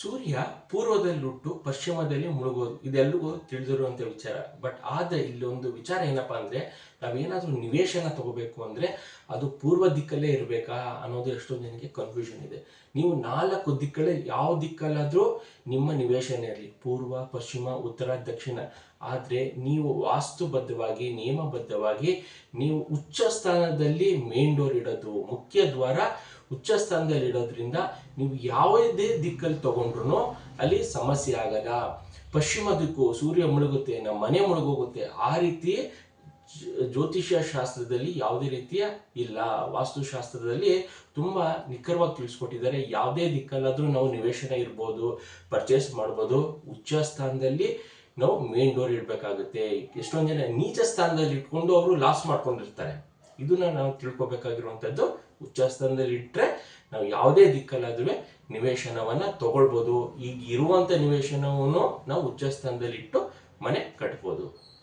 ಸೂರ್ಯ ಪೂರ್ವದಲ್ಲಿ ಹುಟ್ಟು ಪಶ್ಚಿಮದಲ್ಲಿ ಮುಳುಗೋದು. ಇದೆಲ್ಲವೂ ತಿಳಿದಿರುವಂಥ ವಿಚಾರ. ಬಟ್ ಆದರೆ ಇಲ್ಲೊಂದು ವಿಚಾರ ಏನಪ್ಪಾ ಅಂದರೆ, ನಾವೇನಾದರೂ ನಿವೇಶನ ತಗೋಬೇಕು ಅಂದರೆ ಅದು ಪೂರ್ವ ದಿಕ್ಕಲ್ಲೇ ಇರಬೇಕಾ ಅನ್ನೋದು ಎಷ್ಟೊಂದು ಕನ್ಫ್ಯೂಷನ್ ಇದೆ. ನೀವು ನಾಲ್ಕು ದಿಕ್ಕಲ್ಲಿ ಯಾವ ದಿಕ್ಕಲ್ಲಾದರೂ ನಿಮ್ಮ ನಿವೇಶನ ಇರಲಿ. ಪೂರ್ವ, ಪಶ್ಚಿಮ, ಉತ್ತರ, ದಕ್ಷಿಣ. ಆದರೆ ನೀವು ವಾಸ್ತುಬದ್ಧವಾಗಿ, ನಿಯಮಬದ್ಧವಾಗಿ ನೀವು ಉಚ್ಚ ಸ್ಥಾನದಲ್ಲಿ ಮೇನ್ ಡೋರ್ ಇಡೋದು, ಮುಖ್ಯ ದ್ವಾರ ಉಚ್ಚ ಸ್ಥಾನದಲ್ಲಿ ಇಡೋದ್ರಿಂದ ನೀವು ಯಾವುದೇ ದಿಕ್ಕಲ್ಲಿ ತಗೊಂಡ್ರು ಅಲ್ಲಿ ಸಮಸ್ಯೆ ಆಗಲ್ಲ. ಪಶ್ಚಿಮ ದಿಕ್ಕು ಸೂರ್ಯ ಮುಳುಗುತ್ತೆ, ನಮ್ಮ ಮನೆ ಮುಳುಗೋಗುತ್ತೆ, ಆ ರೀತಿ ಜ್ಯೋತಿಷ್ಯ ಶಾಸ್ತ್ರದಲ್ಲಿ ಯಾವುದೇ ರೀತಿಯ ಇಲ್ಲ. ವಾಸ್ತುಶಾಸ್ತ್ರದಲ್ಲಿ ತುಂಬ ನಿಖರವಾಗಿ ತಿಳಿಸ್ಕೊಟ್ಟಿದ್ದಾರೆ. ಯಾವುದೇ ದಿಕ್ಕಲ್ಲಾದರೂ ನಾವು ನಿವೇಶನ ಇರ್ಬೋದು ಪರ್ಚೇಸ್ ಮಾಡ್ಬೋದು. ಉಚ್ಚ ಸ್ಥಾನದಲ್ಲಿ ನಾವು ಮೇನ್ ಡೋರ್ ಇಡಬೇಕಾಗುತ್ತೆ. ಎಷ್ಟೊಂದು ಜನ ನೀಚ ಸ್ಥಾನದಲ್ಲಿ ಇಟ್ಕೊಂಡು ಅವರು ಲಾಸ್ ಮಾಡ್ಕೊಂಡಿರ್ತಾರೆ. ಇದನ್ನ ನಾವು ತಿಳ್ಕೊಬೇಕಾಗಿರುವಂಥದ್ದು ಉಚ್ಚ ಸ್ಥಾನದಲ್ಲಿ ಇಟ್ಟರೆ ನಾವು ಯಾವುದೇ ದಿಕ್ಕಲ್ಲಾದ್ರೂ ನಿವೇಶನವನ್ನ ತಗೊಳ್ಬೋದು. ಈಗ ಇರುವಂಥ ನಿವೇಶನವನ್ನು ನಾವು ಉಚ್ಚ ಸ್ಥಾನದಲ್ಲಿ ಇಟ್ಟು ಮನೆ ಕಟ್ಬೋದು.